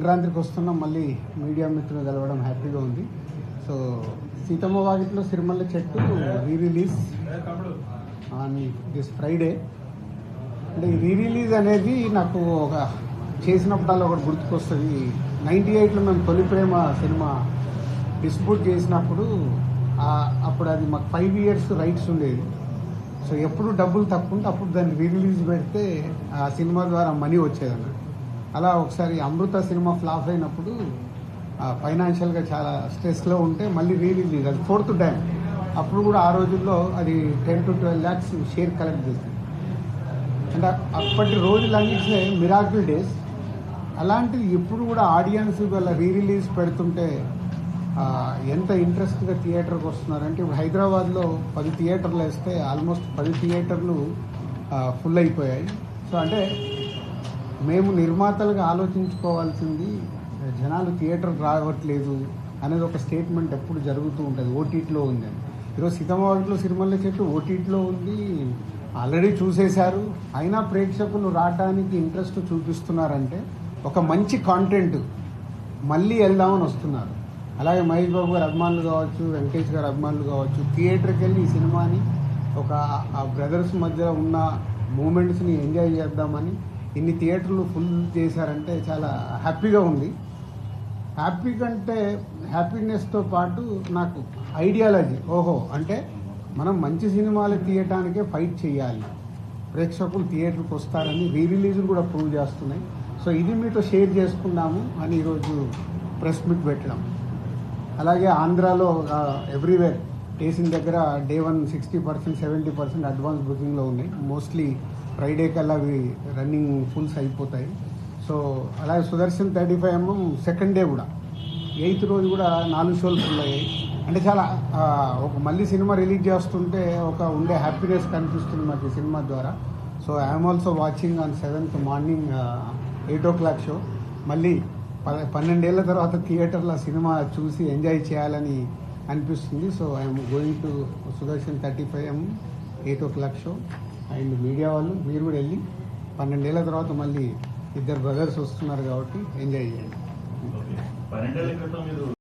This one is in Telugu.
సంక్రాంతికి వస్తున్నాం మళ్ళీ మీడియా మిత్రులు కలవడం హ్యాపీగా ఉంది. So Seethamma Vakitlo Sirimalle Chettu re release on this Friday అంటే ఈ రీ రిలీజ్ అనేది నాకు ఒక చేసినప్పుడల్లా ఒకటి గుర్తుకొస్తుంది. నైంటీ ఎయిట్లో మేము తొలి ప్రేమ సినిమా డిస్ట్రిబ్యూట్ చేసినప్పుడు అప్పుడు అది మాకు ఫైవ్ ఇయర్స్ రైట్స్ ఉండేది. సో ఎప్పుడు డబ్బులు తక్కువ ఉంటే అప్పుడు దాన్ని రీ రిలీజ్ పెడితే ఆ సినిమా ద్వారా మనీ వచ్చేదన్నమాట. అలా ఒకసారి అమృత సినిమా ఫ్లాప్ అయినప్పుడు ఫైనాన్షియల్గా చాలా స్ట్రెస్లో ఉంటే మళ్ళీ రీలీజ్ అది ఫోర్త్ టైం అప్పుడు కూడా ఆ రోజుల్లో అది ten to twelve lakhs share collect చేసింది అంటే అప్పటి రోజులన్నింటినే మిరాకిల్ డేస్ అలాంటిది ఇప్పుడు కూడా ఆడియన్స్ వాళ్ళ రీ రిలీజ్ పెడుతుంటే ఎంత ఇంట్రెస్ట్గా థియేటర్కి వస్తున్నారంటే ఇప్పుడు హైదరాబాద్లో పది థియేటర్లు వేస్తే ఆల్మోస్ట్ పది థియేటర్లు ఫుల్ అయిపోయాయి. సో అంటే మేము నిర్మాతలుగా ఆలోచించుకోవాల్సింది జనాలు థియేటర్ రావట్లేదు అనేది ఒక స్టేట్మెంట్ ఎప్పుడు జరుగుతూ ఉంటుంది. ఓటీటీలో ఉందని ఈరోజు సీతమ్మవాడిలో సిరిమల్ల చెట్టు ఓటీటీలో ఉంది. ఆల్రెడీ చూసేశారు. అయినా ప్రేక్షకులు రావడానికి ఇంట్రెస్ట్ చూపిస్తున్నారంటే ఒక మంచి కాంటెంట్ మళ్ళీ వెళ్దామని వస్తున్నారు. అలాగే మహేష్ బాబు గారు అభిమానులు కావచ్చు వెంకటేష్ గారు అభిమానులు కావచ్చు థియేటర్కి వెళ్ళి ఈ సినిమాని ఒక ఆ బ్రదర్స్ మధ్య ఉన్న మూమెంట్స్ని ఎంజాయ్ చేద్దామని ఇన్ని థియేటర్లు ఫుల్ చేశారంటే చాలా హ్యాపీగా ఉంది. హ్యాపీ కంటే హ్యాపీనెస్తో పాటు నాకు ఐడియాలజీ ఓహో అంటే మనం మంచి సినిమాలు తీయటానికే ఫైట్ చేయాలి. ప్రేక్షకులు థియేటర్కి వస్తారని రీ రిలీజులు కూడా ప్రూవ్ చేస్తున్నాయి. సో ఇది మీతో షేర్ చేసుకున్నాము అని ఈరోజు ప్రెస్ మీట్ పెట్టడం అలాగే ఆంధ్రాలో ఎవ్రీవేర్ వేసిన దగ్గర day one sixty percent seventy percent advance బుకింగ్లో ఉన్నాయి. మోస్ట్లీ ఫ్రైడే కల్లా అవి రన్నింగ్ ఫుల్స్ అయిపోతాయి. సో అలాగే Sudarshan thirty five MM second day కూడా. ఎయిత్ రోజు కూడా నాలుగు షోలు ఫుల్ అయ్యాయి. అంటే చాలా ఒక మళ్ళీ సినిమా రిలీజ్ చేస్తుంటే ఒక ఉండే హ్యాపీనెస్ కనిపిస్తుంది మాకు ఈ సినిమా ద్వారా. So I'm also watching on seventh morning eight o'clock show మళ్ళీ ప పన్నెండేళ్ళ తర్వాత థియేటర్లో సినిమా చూసి ఎంజాయ్ చేయాలని అనిపిస్తుంది. So I'm going to Sudarshan thirty five M eight o'clock show and media వాళ్ళు మీరు కూడా వెళ్ళి పన్నెండేళ్ళ తర్వాత మళ్ళీ ఇద్దరు బ్రదర్స్ వస్తున్నారు కాబట్టి ఎంజాయ్ చేయండి.